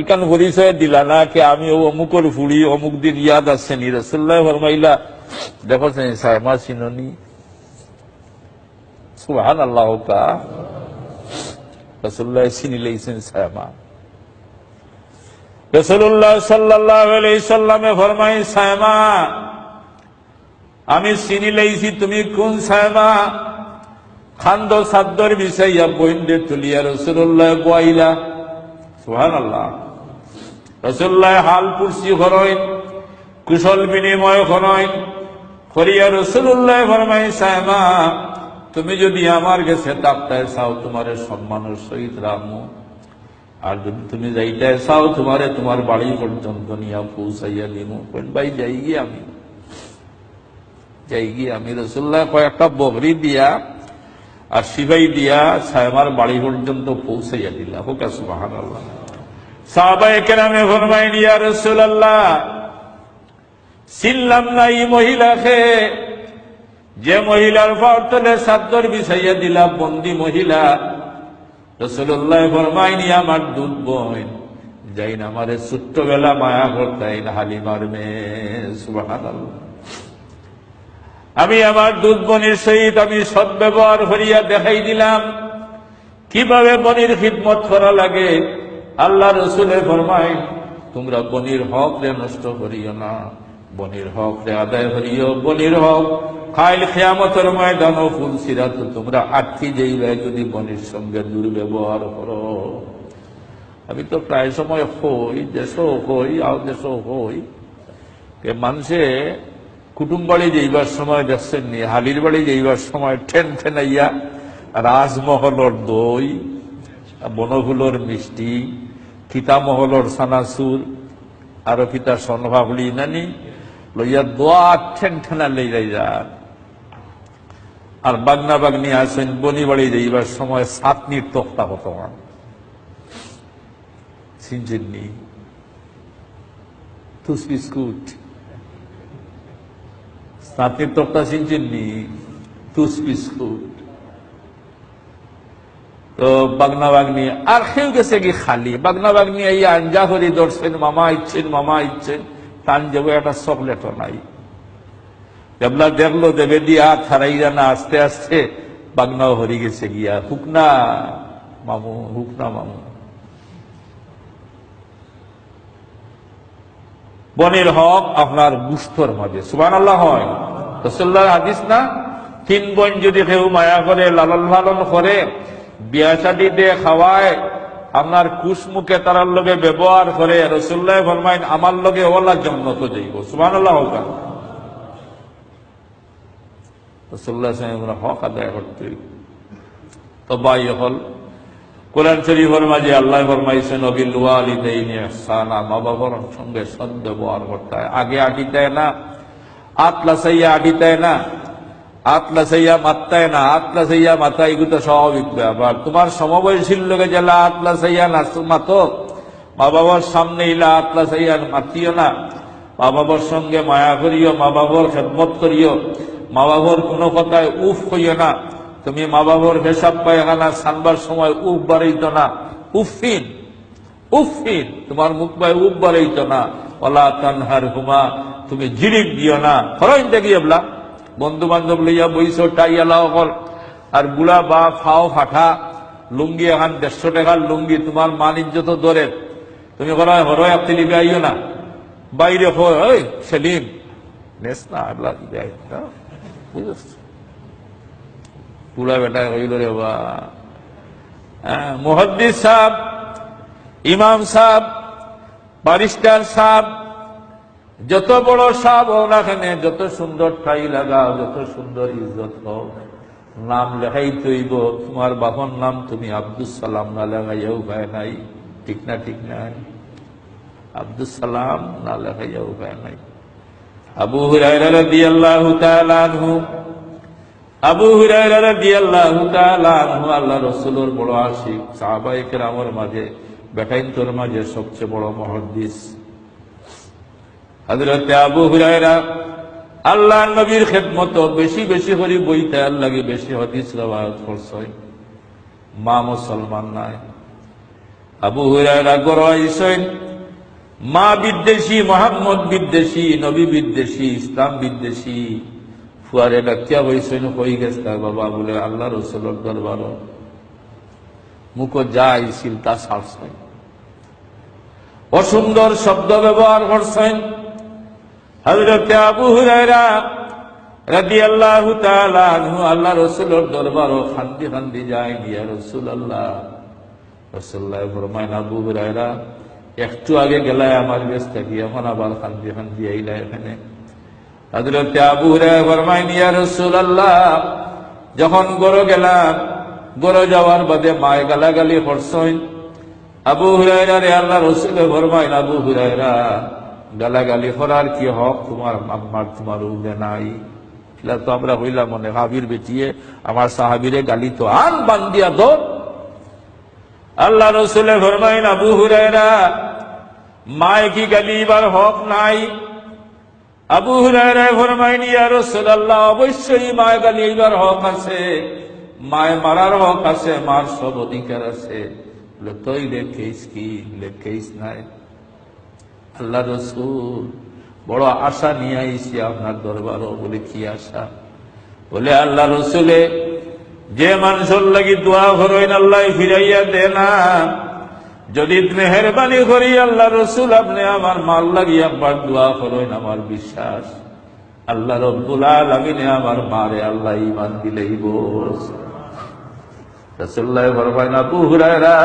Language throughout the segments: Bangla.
ইকান পরিচয় দিলা না কে, আমি ও অমুকর ফুড়ি অমুক দিন ইয়াদ আছে নি। রসুল্লাহ ফরমাইলা, দেখো সাইমা চিননি। সুহান আল্লাহ কা। রসুল্লাহ চিনি লেইছেন সাইমা রসুল্লাহ সাল্লাহ সাল্লামে ফরমাই সাইমা আমি চিনি লেইছি, তুমি কোন সাইমা খান্দ সাদ্দর বিষয়া বইন্দে তুলিয়া রসুল্লাহ বইলা সুহান আল্লাহ রসুল্লাহ হাল পুরসি হরইন কুশল বিনিময় হরইন করিয়া রসুল্লাহ ফরমাই সাহেমা তুমি যদি আমার কাছে তাপটায় চাও, তোমার সম্মানের সহিত রামু। আর যদি তুমি যাইটায় চাও, তোমারে তোমার বাড়ি পর্যন্ত নিয়া পৌঁছাইয়া কইন, ভাই, যাই গিয়ে আমি। যাই গিয়ে আমি রসুল্লাহ কয়েকটা বগরি দিয়া আর সিপাই দিয়া সাহেমার বাড়ি পর্যন্ত পৌঁছাইয়া দিলা হোক সুবাহান আল্লাহ চিনলাম যে মহিলার পাওতলে সাদ্দর বিছাইয়া দিলা, বন্দি মহিলা। রসুল্লাহ ফরমাইনি আমার দুধ বোন যাই না আমারে ছোট্টবেলা মায়া করতাইন হালিমার মেয়ে, সুবহানাল্লাহ। আমি আমার দুধ বনির সহিত আমি সদ্ব্যবহার করিয়া দেখাই দিলাম, কীভাবে বনির খিদমত করা লাগে। আল্লাহ রসুলে ফরমাই তোমরা বনির হক রে নষ্ট করিও না। বনির হক রে আদায় করিও, বনির হক। খাইল খেয়ামতের ময়দান ও ফুল সিরাত তোমরা আটকি যাইবে যদি বনির সঙ্গে দুর্ব্যবহার করো। আমি তো প্রায় সময় হই দেশ হই, আর দেশ হই, কে মানুষে কুটুম বাড়ি যাইবার সময় দেখছেন নি, হালির বাড়ি যাইবার সময় ঠেন ঠেনাইয়া রাজমহলর দই, বনফুলর মিষ্টি কিতামহলর সানাসুর আরও কিতা সনভাবলি নানি, লইয়া দোয়া ঠেন ঠেনা লই যাই যার আর বাগনা বাগনি আসেন বনি বাড়ি যাইবার সময় সাতনির তক্তা কতমান সিনচেননি তুস বিস্কুট। সাতনির তক্তা সিনচেননি তুস বিস্কুট। তো বাগনা বাগনি, আর কেউ গেছে কি খালি? বাগনা বাগনি এই আঞ্জা হরি ধরছেন, মামা ইচ্ছেন মামা ইচ্ছেন, তান যাব একটা চকলেটও নাই। দেবলা দেখল, দেবে দিয়া থারাইয়া না, আস্তে আস্তে বাগনাও হরি গেছে গিয়া। হুকনা মামু হুকনা মামু। বনের হক আপনার গুস্তর মাঝে সুবান আল্লাহ হয়। রসল্লার হাদিস না? তিন বোন যদি কেউ মায়া করে, লালন লালন করে বিয়া শাদি দিয়ে খাওয়ায়, আপনার কুশ মুখে তারার লগে ব্যবহার করে রসুল্লাহ ফরমাইন আমার লগে ওলা হইব। তো বাই হল। কোরআন মা সঙ্গে আগে আটিতায় না, আতলা সাইয়া আটিতায় না। আতলা সাইয়া মাত্তায় না আতলা সাইয়া মাথা, এগুলো স্বাভাবিক ব্যাপার। তোমার সমবয়সীর লোকে জেলা আতলা সাইয়া নাচ মাতো মা বাবার সামনে ইলা আতলা সাইয়া মাতিও না। মা বাবার সঙ্গে মায়া করিও মা বাবার খেদমত করিও। মা বাবার কোনো কথায় উফ করিও না। তুমি মা বাবার পেশাব পায়খানা সানবার সময় উফ বাড়াইতো না। উফিন উফিন তোমার মুখ পায় উফ বাড়াইতো না। ওলা তানহার হুমা তুমি জিরিপ দিও না। ফরইন দেখি এবলা বন্ধু বান্ধব লইয়া বইছ টাইয়া লাও কর আর বুড়া বা ফাও ফাটা, লুঙ্গি এখন দেড়শো টাকার লুঙ্গি, তোমার মান ইজ্জত ধরে তুমি করা হরয় আপনি লিবে আইও না। বাইরে হয় সেলিম। নেস না পুরা বেটা হইল রে বা মুহদ্দিস সাহ ইমাম সাহ বারিস্টার সাহ যত বড় সাহ হও না কেন যত সুন্দর ঠাই লাগাও, যত সুন্দর ইজ্জত হও নাম লেখাই তৈব, তোমার বাহন নাম তুমি আব্দুল সালাম না লেখাইয়াও উপায় নাই, ঠিক না ঠিক নাই। আব্দুল সালাম না লেখাইয়া উপায় নাই। আবু হুরায়রা রাদিয়াল্লাহু তাআলা আনহু, আবু হুরায়রা রাদিয়াল্লাহু তাআলা আনহু, আল্লাহ রাসূলের বড় আশিক, সাহাবায়ে কেরামের মাঝে বেটাইন তোর মাঝে সবচেয়ে বড় মুহাদ্দিস হযরত আবু হুরায়রা আল্লাহ নবীর খেদমত বেশি বেশি করে বইতে লাগে বেশি হাদিস রওয়ায়াত করছে। মা মুসলমান নাই। আবু হুরায়রা গড় আইসেন মা বিদ্বেষী, মোহাম্মদ বিদ্বেষী, নবী বিদ্বেষী, ইসলাম বিদ্বেষী। ফুয়ারে ডাকিয়া বইসেন হয়ে গেছে বাবা বলে আল্লাহ রসুলের দরবার। মুখ যাই সিলতা সারছেন অসুন্দর শব্দ ব্যবহার করছেন। হজরতে আবু হুরায়রা রাদি আল্লাহ আল্লাহ রসুলের দরবার খান্দি খান্দি যায় নিয়া রসুল আল্লাহ রসুল্লাহ ফরমাইন আবু হুরায়রা, একটু আগে গেলায় আমার বেশ থাকি এখন আবার খান্দি খান্দি আইলা এখানে। হজরতে আবু হুরায়রা ফরমাইন ইয়া রসুল আল্লাহ যখন গরো গেলাম, গরো যাওয়ার বাদে মায় গালাগালি করছেন। আবু হুরায়রা রে আল্লাহ রসুলে ফরমাইন আবু হুরায়রা গালাগালি করার কি হক? তোমার আম্মার, তোমার উঠে নাই। এগুলা তো আমরা হইলাম মনে হাবির বেটিয়ে, আমার সাহাবিরে গালি তো আন বান্দিয়া দো। আল্লাহ রসুলে ফরমাইন, আবু হুরায়রা, মায় কি গালিবার হক নাই? আবু হুরায়রা ফরমাইন, ইয়া রাসূলুল্লাহ, অবশ্যই মায় গালিবার হক আছে। মায় মারার হক আছে, মার সব অধিকার আছে। তুই লেখিস কি? লেখিস নাই। আল্লাহ রসুল। বড় আশা নিয়ে আইসি আপনার দরবারও বলে কি আশা? বলে আল্লাহ রসুলে, যে মানুষের লাগি দোয়া করেন, আল্লাহ ফিরাইয়া দে না। যদি মেহরবানি করি, আল্লাহ রসুল, আপনি আমার মাল লাগিয়ে আব্বার দোয়া করেন, আমার বিশ্বাস। আল্লাহ রব্বুল আলমিনে আমার মারে আল্লাহ ইমান দিলেই বস রসুল্লাহ ফরমাইন আবু হুরায়রা,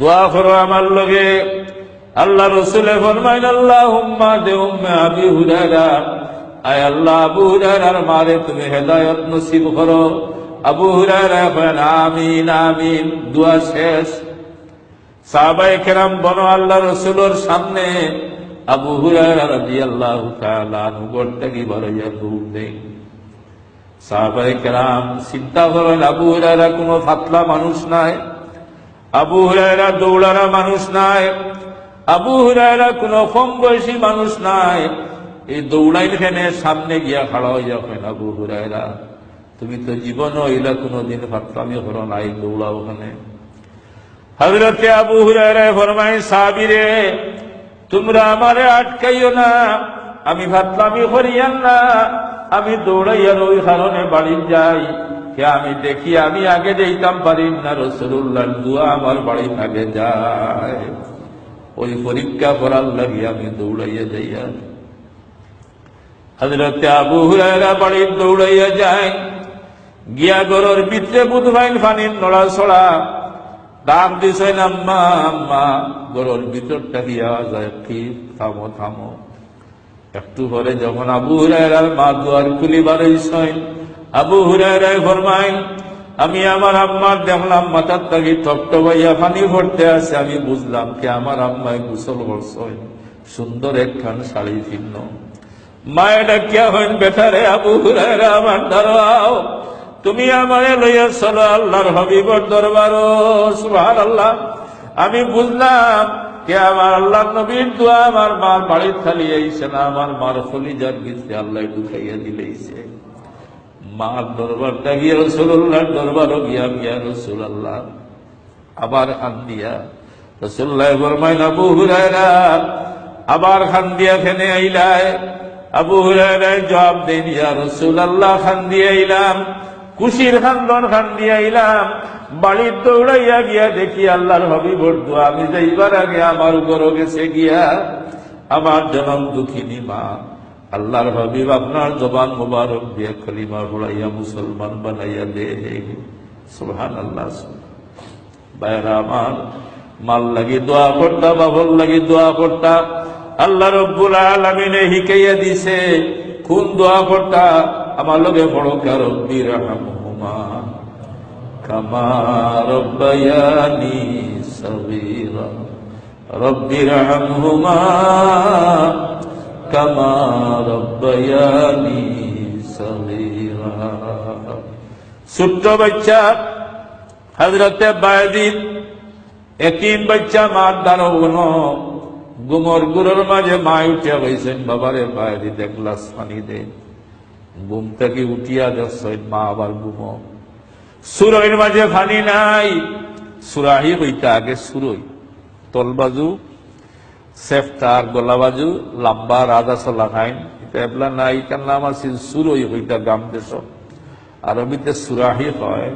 দোয়া করো আমার লগে। আল্লাহ রসুলে ফরমাইন আল্লাহ হুম্মা দে উম্মে আবি হুরায়রা। আয় আল্লাহ, আবু হুরায়রার মারে তুমি হেদায়ত নসিব করো। আবু হুরায়রা করেন আমিন আমিন। দোয়া শেষ। সাহাবাই কেরাম বন আল্লাহ রসুলোর সামনে আবু হুরায়রা রাদিয়াল্লাহু তাআলা অনুগত থেকে বড়ইয়া দৌড় দেয় সাহাবাই কেরাম চিন্তা করেন, আবু হুরায়রা কোনো ফাতলা মানুষ নাই? আবু হুরায়রা দৌড়ারা মানুষ নাই? আবু হুরায়রা কোনো কম বয়সী মানুষ নাই। এই দৌড়াইল খেনে সামনে গিয়া খাড়া হইয়া হয় আবু হুরায়রা, তুমি তো জীবন হইলা কোনোদিন ফাতলামি করো নাই, দৌড়াও ওখানে। হজরতে আবু হুরায়রা ফরমাই সাবিরে তোমরা আমারে আটকাইও না, আমি ফাতলামি করিয়ান না, আমি দৌড়াইয়ার ওই কারণে বাড়ি যাই। আমি দেখি আমি আগে যেতাম পারি না রসুল্লাহ দুয়া আমার বাড়ি আগে যায়। ওই পরীক্ষা করার লাগি আমি দৌড়াইয়া যাইয়া হজরতে আবু হুরায়রা বাড়ির দৌড়াইয়া যায় গিয়া গরর ভিতরে বুধবাইন ফানির নড়া ছড়া ডাক দিছেন আম্মা আম্মা গরর ভিতরটা গিয়া যায় কি থামো থামো একটু পরে যখন আবু হুরায়রার মা দুয়ার খুলিবার আবু হুরায়রায় ফরমাই আমি আমার আম্মার দেখলাম মাথার তাগি টপটপাইয়া পানি ভরতে আছে আমি বুঝলাম কি আমার আম্মায় গোসল করছেন। সুন্দর একখান শাড়ি ভিন্ন। মায়ে ডাকিয়া হইন, বেটারে আবু হুরায়রা, আমার দাঁড়াও। তুমি আমারে লইয়া চলো, আল্লাহর হবিবর দরবার। সুভার আল্লাহ আমি বুঝলাম কে আমার আল্লাহ নবীর দোয়া আমার মার বাড়ির খালি আইসে না, আমার মার ফলিজার ভিতরে আল্লাহ ঢুকাইয়া দিলেইছে। মার দরবারটা গিয়া রসুল্লাহর দরবারও গিয়া গিয়া রসুল আল্লাহ আবার খান দিয়া রসুল্লাহ ফরমাইন আবু হুরায়রা, আবার খান দিয়া ফেনে আইলায় আবু হুরায়রায় জবাব দেন ইয়া রসুল আল্লাহ খান দিয়ে আইলাম, কুশির খান্দন খান দিয়ে আইলাম বাড়ির দৌড়াইয়া গিয়া দেখি আল্লাহর হবিবর দোয়া, আমি যাইবার আগে আমার উপর গেছে গিয়া, আমার জনম দুঃখিনী মা। আল্লাহর হবিব আপনার জবান মুবারক দিয়ে খলিমা পড়াইয়া মুসলমান বানাইয়া দে সুবহান আল্লাহ বাইরা আমার, মাল লাগি দোয়া করতা বাবর লাগি দোয়া করতা, আল্লাহ রব্বুল আলমিনে হিকাইয়া দিছে। কোন দোয়া করতা, আমার লগে বড় রব্বি রাহমহুমা। কামা রব্বায়ানি সগীরা। রব্বি রাহমহুমা। কামা রব্বায়ানি সগীরা ছোট্ট বাচ্চা হজরতে বায়দিন একিম বাচ্চা মার দ্বারা গুমর গুরুর মাঝে মা উঠিয়া বইছেন, বাবারে বাইরে দেখলাস পানি দে। ঘুম থেকে উঠিয়া দেখছেন মা আবার ঘুম। সুরইর মাঝে ফানি নাই, সুরাহি হইতে আগে সুরই। তলবাজু সেফটার গলা বাজু লাম্বা রাজা চলা খাইন এটা এবলা নাম আছে সুরই হইতা গাম দেশ। আরবিতে সুরাহি হয়।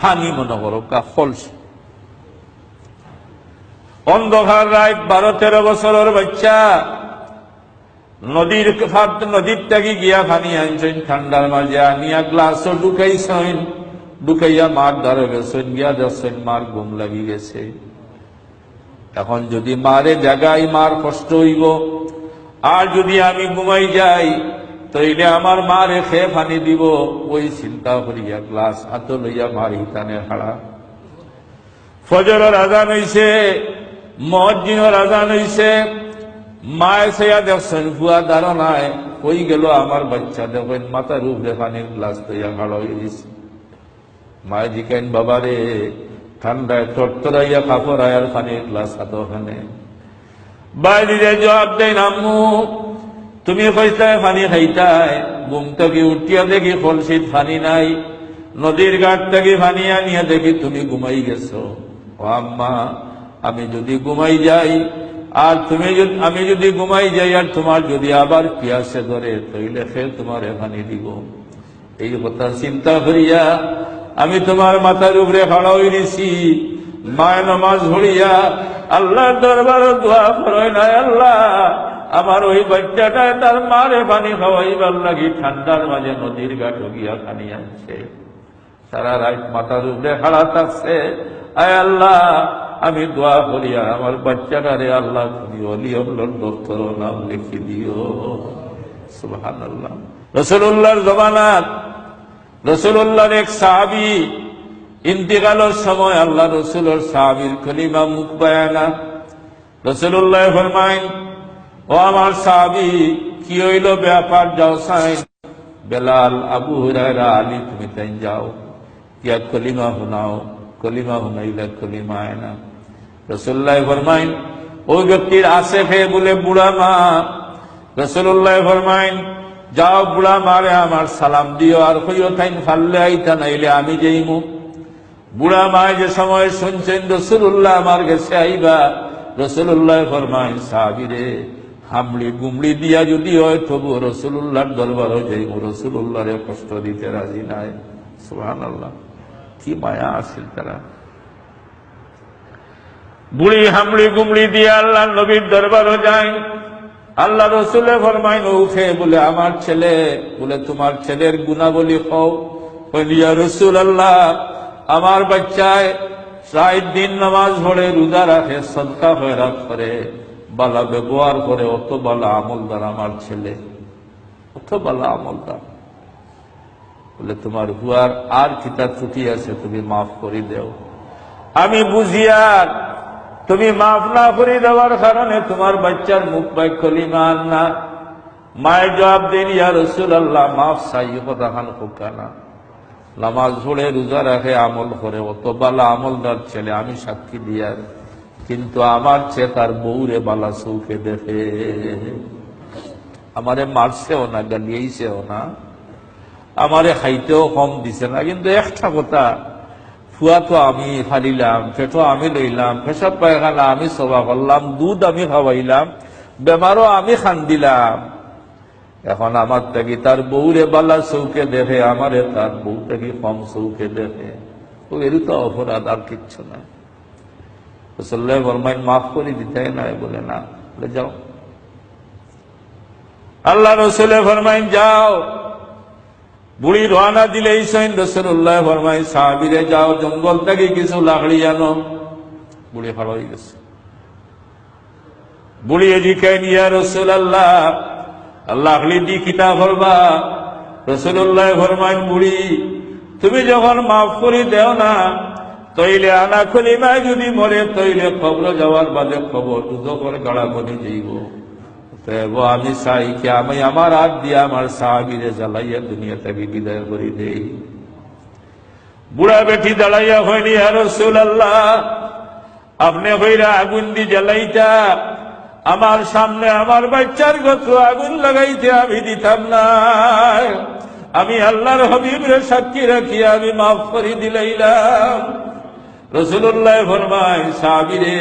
হানি মনে করো কা অন্ধকার রাত বারো তেরো বছরের বাচ্চা। নদীর নদীর থেকে গিয়া পানি আনছেন, ঠান্ডার মাঝে আনিয়া গ্লাসও ঢুকাইছেন। ঢুকাইয়া মার দ্বারে গেছেন, গিয়া দেখছেন মার ঘুম লাগি গেছে। এখন যদি মারে জাগাই, মার কষ্ট হইব। আর যদি আমি ঘুমাই যাই, তইলে আমার মারে খেয়ে পানি দিব। ওই চিন্তা করিয়া গ্লাস হাত লইয়া মার হিতানে হাড়া। ফজরের আজান হইছে মসজিদের আজান হইছে। মায় সেয়া দেখছেন ফুয়া ধারণায় কই গেল আমার বাচ্চা? দেখেন মাথার উপরে পানির গ্লাস তৈয়া ভালো হয়ে গেছে। মায় জিকেন বাবারে ঠান্ডায় তরতরাইয়া কাপড় আয়ার পানি গ্লাস হাত ওখানে। বাইরে জবাব দেন আম্মু, তুমি কইতায় পানি খাইতাই, ঘুম থেকে উঠিয়া দেখি কলসিত পানি নাই, নদীর ঘাট থেকে পানি আনিয়া দেখি তুমি ঘুমাই গেছো। ও আম্মা, আমি যদি ঘুমাই যাই, আর তুমি আমি যদি ঘুমাই যাই, আর তোমার যদি আবার পিয়াসে ধরে তৈলে ফের তোমার পানি দিব। এই কথা চিন্তা করিয়া আমি তোমার মাথার উপরে হয়ে দিছি। মায় নমাজ ভরিয়া আল্লাহর দরবার দোয়া করয় না আল্লাহ। আমার ওই বাচ্চাটা তার মারে পানি খাওয়াইবার লাগি ঠান্ডার মাঝে নদীর ঘাট গিয়া খানি আনছে। সারা রাত মাথার উপরে খাড়া থাকছে। আয় আল্লাহ, আমি দোয়া করিয়া আমার বাচ্চাটারে আল্লাহ তুমি অলি অল্লর নাম লিখে দিও। সুবহান আল্লাহ রসুল্লাহর জমানাত রসুল্লাহর এক সাহাবি, ইন্তিকালের সময় আল্লাহ রসুলের সাহাবির খলিমা মুখ বায়ানা। রসুল্লাহ ফরমাইন, ও আমার সাহাবি, কি হইল ব্যাপার যাও সাইন? বেলাল আবু হুরায়রা আলী, তুমি তাই যাও। কিয়া কলিমা শুনাও কলিমা শুনাইলে কলিমা আয়না। রসুল্লাহ ফরমাইন ওই ব্যক্তির আসে খেয়ে বলে বুড়া মা। রসুল্লাহ ফরমাইন যাও বুড়া মারে আমার সালাম দিও, আর কইও তাইন ফাললে আইতা নাইলে আমি যেইমু। বুড়া মায় যে সময় শুনছেন রসুল্লাহ আমার গেছে আইবা রসুল্লাহ ফরমাইন সাহাবিরে হামলি গুমলি দিয়া যদি হয় তবু রসুল্লাহর দরবার হয়ে যাইব রসুল্লাহরে কষ্ট দিতে রাজি নাই। সুহান আল্লাহ কি মায়া আসিল তারা। বুড়ি হামলি গুমলি দিয়া আল্লাহ নবীর দরবারও যায়। আল্লাহ রসুলে ফরমাইন উঠে বলে আমার ছেলে, বলে তোমার ছেলের গুণাবলী হও। বলিয়া রসুল আল্লাহ আমার বাচ্চায় ষাট দিন নামাজ পড়ে, রোজা রাখে, সদকা হয়রাত করে, বালা ব্যবহার করে, অত বালা আমলদার আমার ছেলে, অত বালা আমলদার। বলে, তোমার হুয়ার আর কিতা ত্রুটি আছে, তুমি মাফ করে দেও। আমি বুঝিয়ার তুমি মাফ না করে দেওয়ার কারণে তোমার বাচ্চার মুখ পাই কলিমান না মায়ের জবাব দিন ইয়া রসুল আল্লাহ মাফ চাই কথা খান না। নামাজ পড়ে, রোজা রাখে, আমল করে অত বালা আমলদার ছেলে, আমি সাক্ষী দিয়ার কিন্তু আমার চেয়ে তার বউরে বালা চৌকে দেখে। আমারে মারছেও না, গালিয়েছেও না। আমারে খাইতেও কম দিছে না, কিন্তু একটা কথা ফুয়া তো আমি ফালিলাম পেটো আমি লইলাম পেশাব পায়খানা আমি সবা করলাম, দুধ আমি খাওয়াইলাম, বেমারও আমি খান দিলাম এখন আমার থেকে তার বউরে বালা চৌকে দেখে, আমারে তার বউ থেকে কম চৌকে দেখে। ও এরই তো অপরাধ, আর কিচ্ছু না। রসল্লাহ বরমাইন মাফ করে দিতে নাই বলে, না। বলে, যাও। আল্লাহ রসুল্লাহ ফরমাইন, যাও। বুড়ি রসুল্লাহ ফরমাইন সাহাবিরে যাও, জঙ্গল থেকে কিছু লাকড়ি আনো। বুড়ি ভালো হয়ে গেছে। বুড়ি এদিকে নিয়ে রসুল আল্লাহ লাকড়ি দি কিতা করবা রসুল্লাহ ফরমাইন বুড়ি, তুমি যখন মাফ করে দেও না, তৈলে আনা খলিমায় যদি মরে, তৈলে খবর যাওয়ার বাদে খবর দুদকর গাড়া বনে যাইব। তো আমি চাই কি আমি আমার হাত দিয়ে আমার সাহাবিরে জ্বালাইয়া দুনিয়া থেকে বিদায় করে দেই। বুড়া বেটি দাঁড়াইয়া হয়নি রসুল আল্লাহ আপনি হইরা আগুন দি জ্বালাইতা, আমার সামনে আমার বাচ্চার গত আগুন লাগাইতে আমি দিতাম না। আমি আল্লাহর হবিবরে সাক্ষী রাখি আমি মাফ করে দিলাইলাম। রসুল্লাহ ফরমায় সাবিরে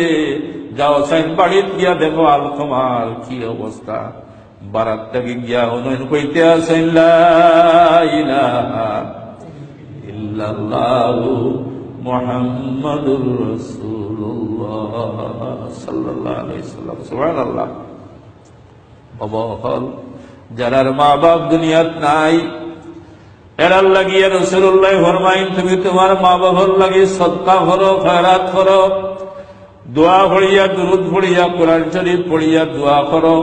যাও সাইন বাড়িত গিয়া দেখো আলকমার কি অবস্থা। বারাত থেকে গিয়া উন্নয়ন কইতে আসেন ইল্লাল্লাহু মুহাম্মাদুর রাসূলুল্লাহ সাল্লাল্লাহু আলাইহি সাল্লাম সুবহানাল্লাহ। বাবা হল যারার মা বাপ দুনিয়াত নাই এরার লাগিয়ে রসুল্লাহ ফরমাইন, তুমি তোমার মা বাবার লাগি সৎকা করো খয়রাত করো। দোয়া পড়িয়া, দুরুদ পড়িয়া, কোরআন শরীফ পড়িয়া দোয়া করো।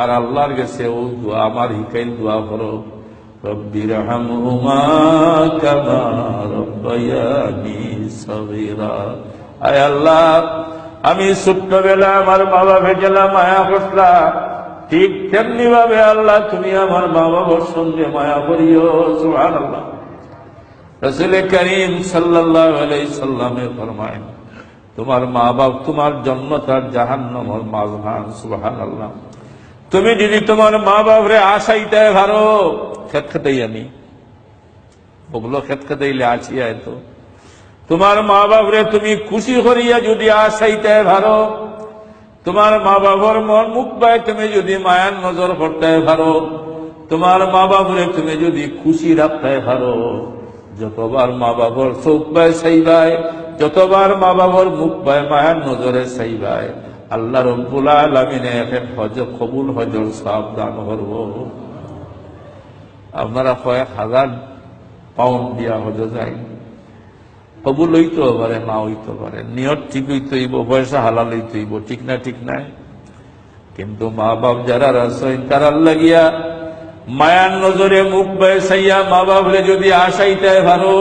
আর আল্লাহর কাছে ও দোয়া, আমার হিকাইল দোয়া করো। রব্বির হামহুমা কামা রব্বায়ানি সগীরা। আয় আল্লাহ, আমি ছোট্টবেলা আমার বাবা গেলাম মায়া করলা ঠিক তেমনি ভাবে আল্লাহ, তুমি আমার মা বাবার সঙ্গে মায়া করিও সুহান আল্লাহ রসুল করিম সাল্লাহ সাল্লামে ফরমায় তোমার মা বাপ তোমার জন্ম তার জাহান্নমর মাঝহান সুহান আল্লাহ তুমি যদি তোমার মা বাপরে আশাইতে ভারো খেত খেতেই আমি। ওগুলো খেত খেতেইলে আছি তো। তোমার মা বাপরে তুমি খুশি করিয়া যদি আশাইতে ভারো তোমার মা বাবার মন, মুখ পায়, তুমি যদি মায়ার নজর করতে পারো তোমার মা বাবরে তুমি যদি খুশি রাখতে পারো যতবার মা বাবার চোখ পায় সাইবায় যতবার মা বাবার মুখ পায়, মায়ার নজরে সাইবায় আল্লাহ রব্বুল আলমিনে এখন হজ কবুল, হজর সাবধান করব। আপনারা কয়েক হাজার পাউন্ড দিয়া হজ যায় কবুল হইতে পারে না হইতে পারে নিয়ত ঠিক হইতে হইব, পয়সা হালাল হইতে হইব, ঠিক না, ঠিক নাই? কিন্তু মা বাপ যারা রাসইন তারার লাগিয়া মায়ার নজরে মুখ বয়সাইয়া মা বাপরে যদি আশাইতে ভালো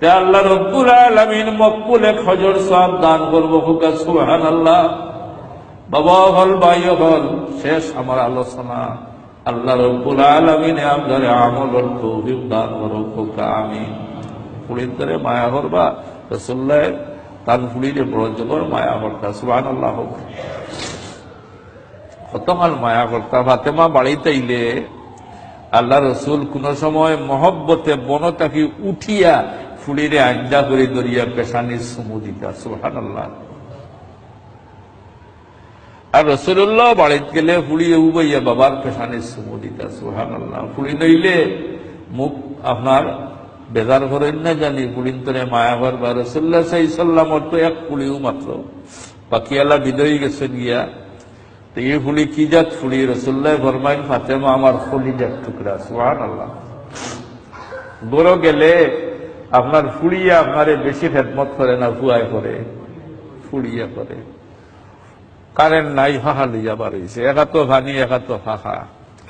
তে আল্লাহ রব্বুল আলমিন মকবুল এক হজর সব দান করব হুকা সুহান আল্লাহ বাবা হল, ভাই হল, শেষ আমার আলোচনা। আল্লাহ রব্বুল আলমিনে আপনার আমল তৌফিক দান করো হুকা আমিন। ফুলির ধরে মায়া করবা রসুল্লাহ তার ফুলিরে বড় জবর মায়া করতা সুবান আল্লাহ কতকাল মায়া করতা ফাতেমা বাড়িতে ইলে আল্লাহ রসুল কোন সময় মহব্বতে বন তাকে উঠিয়া ফুলিরে আঞ্জা করে দরিয়া পেশানি সুমু দিতা সুহান আল্লাহ আর রসুল্লাহ বাড়িতে গেলে ফুলিয়ে উবাইয়া বাবার পেশানি সুমু দিতা সুহান আল্লাহ ফুলি নইলে মুখ আপনার বেজার করেন না জানি পুলিন্তরে মায়াভর বা রসুল্লাহ সাই সাল্লামর তো এক ফুলিও মাত্র। বাকি আল্লাহ বিদয়ী গেছেন গিয়া। তো এই ফুলি কি জাত ফুলি রসুল্লাহ ফরমাইন, ফাতেমা আমার ফুলি জাত টুকরা সুহান আল্লাহ বড় গেলে আপনার ফুলিয়া আপনারে বেশি খেদমত করে না, ফুয়ায় করে ফুলিয়া করে কারেন্ট নাই ফাহা লইয়া বার হয়েছে একা তো ভানি একা তো ফাহা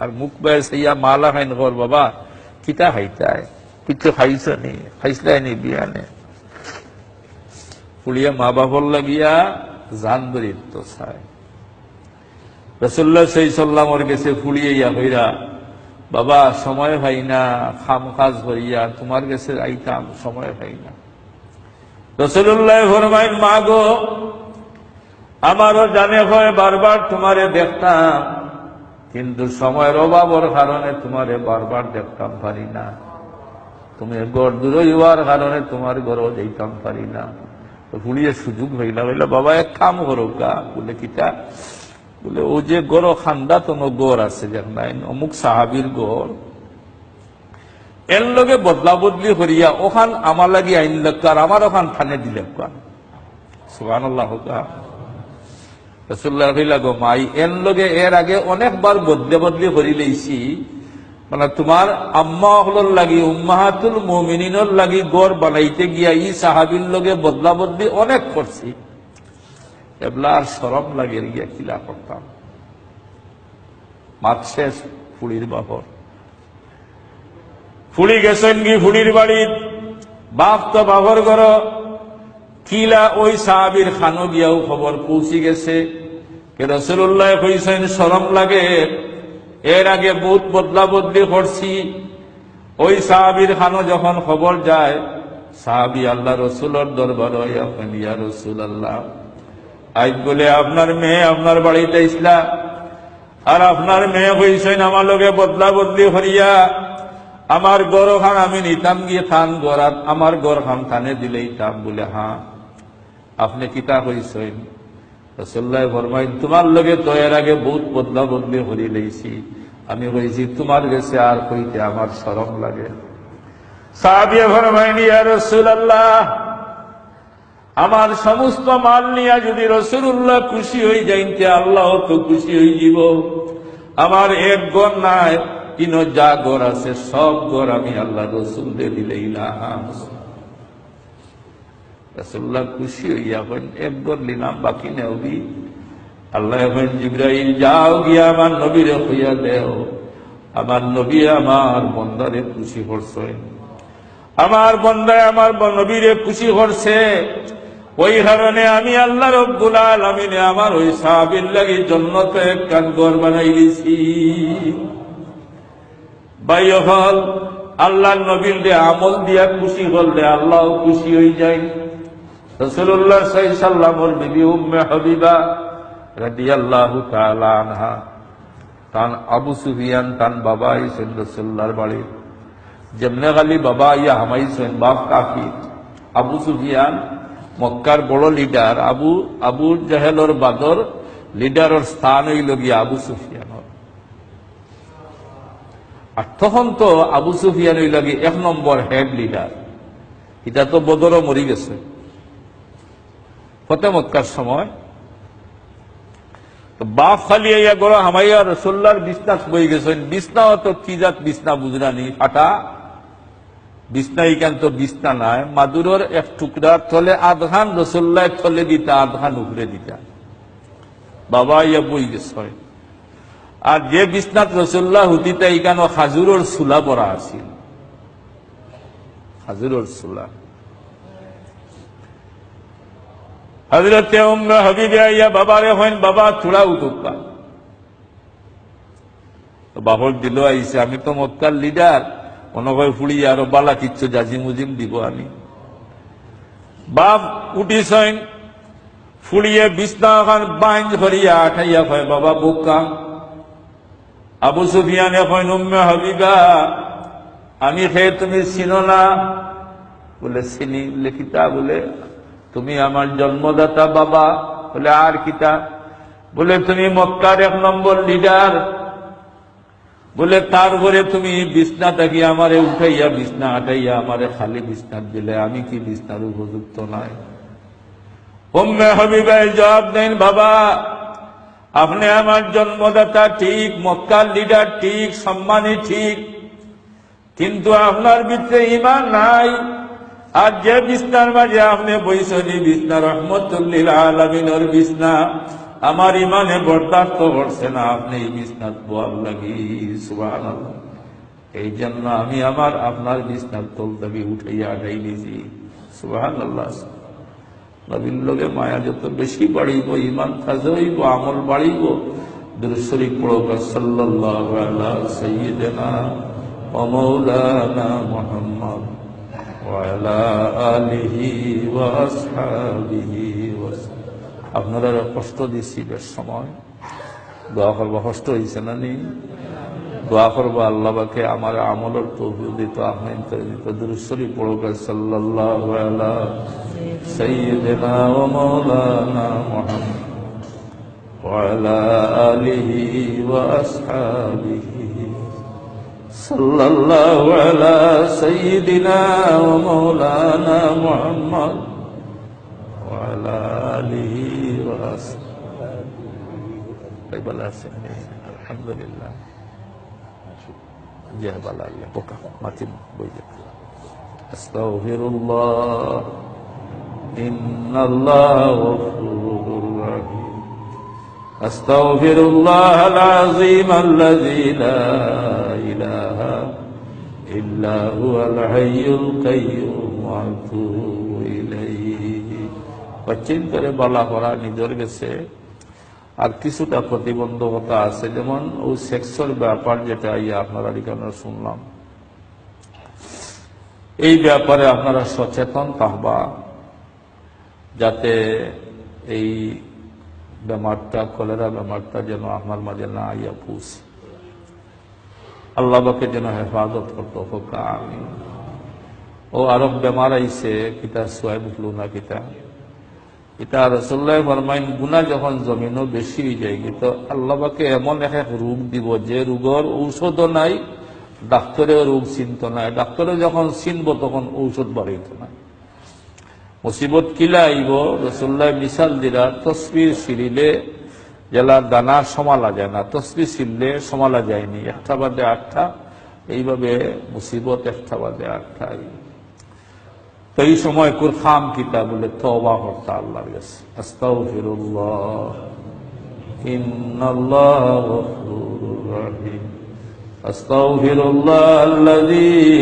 আর মুখ বায় সেইয়া মালা খাইন ঘর, বাবা, কিতা হাইতায় কিছু খাইছ নি খাইসলাই নি বিয়ানে পুলিয়া মা বাবার লাগিয়া জান বেরিত তো চাই। রসুল্লাহ সেই সাল্লামর গেছে ফুলিয়ে হইরা বাবা, সময় ভাই না খাম কাজ হইয়া তোমার গেছে আইতাম, সময় ভাই না। রসুল্লাহ ফরমাইন মা গো আমারও জানে হয় বারবার তোমারে দেখতাম, কিন্তু সময়ের অভাবর কারণে তোমারে বারবার দেখতাম পারি না। তুমি গড় দূর হইবার কারণে তোমার ঘরও যাইতাম পারি না। তো ফুলিয়ে সুযোগ হইলা হইলা, বাবা, এক কাম করো কা বলে কিতা বলে, ও যে গড় খান্দা তো গড় আছে যেখানে অমুক সাহাবির গড় এর লগে বদলা বদলি করিয়া ওখান আমার লাগি আইন আর আমার ওখান থানে দিলে কান সুহান আল্লাহ গো মাই, এর লগে এর আগে অনেকবার বদলে বদলি করি লইছি মানে তোমার আম্মা হলর লাগি, উম্মাহাতুল মুমিনিনর লাগি গড় বানাইতে গিয়া ই সাহাবির লগে বদলা বদলি অনেক করছি। এবলা আর সরম লাগে গিয়া কিলা করতাম? মাত শেষ, ফুলির বাপর। ফুলি গেছেন গি ফুলির বাড়ির বাপ তো বাপর ঘর। কিলা ওই সাহাবির খানো গিয়াও খবর পৌঁছি গেছে। রসুল্লাহ কইছেন সরম লাগে। এর আগে বহুত বদলা বদলি করছি। ওই সাহাবির খানো যখন খবর যায়, সাহাবি আল্লাহ রসুলের দরবার, ইয়া রসুল আল্লাহ আজ বলে, আপনার মেয়ে আপনার বাড়িতে ইসলাম আর আপনার মেয়ে হইছেন আমার লগে বদলা বদলি হরিয়া আমার গড় খান আমি নিতাম গিয়ে থান গড়াত, আমার গড় খান থানে দিলেই তাম বলে হ্যাঁ আপনি কিতা কইছেন? রসল্লাহ ফরমাইন, তোমার লগে তো এর আগে বহুত বদলা বদলি হরি লইছি। আমি কইছি, তোমার গেছে আর কইতে আমার শরম লাগে। আমার সমস্ত মাল নিয়ে যদি রসুল্লাহ খুশি হয়ে যাইতে আল্লাহ তো খুশি হয়ে যাব। আমার এক গড় নাই কিনো যা গড় আছে, সব গড় আমি আল্লাহ রসুল দিলেই না। রসুল্লাহ খুশি হইয়া হইন এক গড় নিলাম বাকি নেওবি আল্লাহ হইন জিব্রাইল, যাও গিয়া আমার নবীরে হইয়া দেও। আমার নবী আমার বন্দারে খুশি করছেন আমার বন্দায় আমার নবীরে খুশি করছে ওই কারণে আমি আল্লাহ রব্বুল আলমিনে আমার ওই সাহাবির লাগি জন্নত একখান গড় বানাই দিছি। বাই হল আল্লাহ নবীর দে আমল দিয়া খুশি করলে আল্লাহ খুশি হয়ে যায়। রসুল্লাহ সাল্লামর বিবি উম্মে হবিবা রাদিয়াল্লাহু তাআলা আনহা, তান আবু সুফিয়ান, তান বাবা আইসেন রসুল্লাহর বাড়ি। যেমনে খালি বাবা ইয়া হামাইছেন, বাপ কাকি। আবু সুফিয়ান মক্কার বড় লিডার, আবু আবু জাহেলর বাদর লিডারের স্থান হইল গিয়া আবু সুফিয়ান আর তখন তো আবু সুফিয়ান হইল গিয়ে এক নম্বর হেড লিডার। এটা তো বদরও মরি গেছে। ফতে মক্কার সময়। তো বাপ খালি ইয়া গড় হামাইয়া রসোল্লার বিছনা বই গেছেন। বিছনাও তো কি জাত বিছনা বুঝরানি ফাটা। বিছনা ইকান তো বিছনা নাই। মাদুরর এক টুকরা তলে আধখান রসোল্লায় তলে দিতা, আধখান উপরে দিতা। বাবা ইয়া বই গেছে আর যে বিছনাত রসোল্লাহ হুতিতে ইকান খাজুরর চুলা বরা আছিল। খাজুরর হজরতে উম্মে হবিবে আইয়া বাবারে হইন, বাবা থোড়া উতুকা বাবর দিল আইসে আমি তো মক্কার লিডার অনগয় ফুড়ি আরও বালা কিচ্ছু জাজি মুজিম দিব আমি। বাপ উঠিছেন ফুড়িয়ে বিছনা খান বাইন ভরিয়া আঠাইয়া কয়, বাবা, বোকা। আবু সুফিয়ানে কয়, উম্মে হবিবা, আমি খেয়ে তুমি চিনো না? বলে, চিনি, লেখিতা বলে। তুমি আমার জন্মদাতা, বাবা। বলে, আর কিতা বলে, তুমি মক্কার এক নম্বর লিডার। বলে, তারপরে তুমি বিছনা থাকি আমারে উঠাইয়া, বিছনা হাটাইয়া আমারে খালি বিছনা দিলে, আমি কি বিছনার উপযুক্ত নাই? হোম্মে হবিবাই জবাব দেন, বাবা, আপনি আমার জন্মদাতা ঠিক, মক্কার লিডার ঠিক, সম্মানী ঠিক, কিন্তু আপনার ভিতরে ইমান নাই। আর যে বিছনার মাঝে আপনি বৈশনী বিছনা রহমতুল্লিল আলমিনের বিছনা আমার ইমানে বরদাস্ত করছে না আপনি এই বিছনাত বল লাগি সুবাহ এই জন্য আমি আমার আপনার বিছনার তোল দাবি উঠাইয়া আটাই দিছি সুবাহ আল্লাহ নবীন লোকে মায়া যত বেশি বাড়িব ইমান কাজে হইব আমল বাড়িব দুরুশরী আলা সাইয়্যিদিনা ওয়া মাওলানা মুহাম্মদ। وعلى آله وأصحابه وسلم আপনারা কষ্ট দিচ্ছি বেশ সময় দোয়া করবো কষ্ট হয়েছে না নি দোয়া করবো আল্লাহকে আমার আমলের তৌফিক দিত আহমেদ করে দিত দুরুশ্বরী পড়বে সাল্লাল্লাহু আলা সাইয়্যিদিনা ওয়া মাওলানা মুহাম্মদ وعلى آله وأصحابه صلى الله على سيدنا ومولانا محمد وعلى آله وأصحابه. طيب الحمد لله. جه بلا الله ماتي بوجه أستغفر الله. إن الله غفور أستغفر الله العظيم الذي لا إله إلا هو الحي القيوم وأتوب إليه পশ্চিম করে বলা করা নিজের গেছে আর কিছুটা প্রতিবন্ধকতা আছে যেমন ওই সেক্সর ব্যাপার যেটা ইয়ে আপনারা এখানে শুনলাম এই ব্যাপারে আপনারা সচেতন থাকবা যাতে এই বেমারটা কলেরা বেমারটা যেন আপনার মাঝে না আইয়া পুষ আল্লাহ বাকে যেন হেফাজত করতো হোকা আমি ও আরব বেমার আইছে, কিতা সোয়াইব না কিতা? এটা রসল্লাহ ফরমাইন গুণা যখন জমিনও বেশি হয়ে যায় তো আল্লাহকে এমন এক এক রোগ দিব, যে রোগের ঔষধও নাই, ডাক্তারেও রোগ চিনত নাই ডাক্তারে যখন চিনব, তখন ঔষধ বাড়াইত না। মুসিবত কিলা আইব রসুল্লাহ মিসাল দিলা তসবির সিরিলে জেলা দানা সমালা যায় না, তসবির সিললে সমালা যায়নি। একটা বাদে আটটা, এইভাবে মুসিবত একটা বাদে আটটা তো এই সময় কুরখাম কিতা বলে তওবা করতে আল্লাহর কাছে।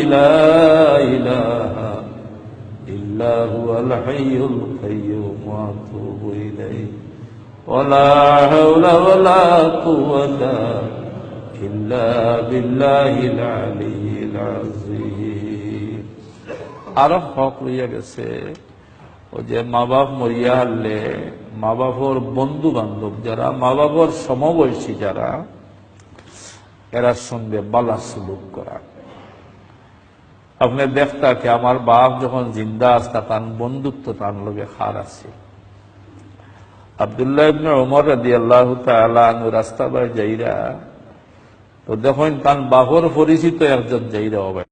ইলাহা ইল্লা হুয়াল হাইয়ুল কাইয়্যুম ওয়া আতুবু ইলাইহি ولا حول ولا قوة إلا بالله العلي العظيم আরো হক লইয়া গেছে ও যে মা বাপ মরিয়া হারলে মা বাপর বন্ধু বান্ধব যারা মা বাপর সমবয়সী যারা এরার সঙ্গে বালা সুলুক করা আপনি দেখতা কি আমার বাপ যখন জিন্দা আসতা তার বন্ধুত্ব তার লোকে হার আছে আবদুল্লাহ ইবনে ওমর রাদি আল্লাহ তালু রাস্তা বাই যাইরা তো দেখুন তার বাপর পরিচিত একজন যাইরা হবে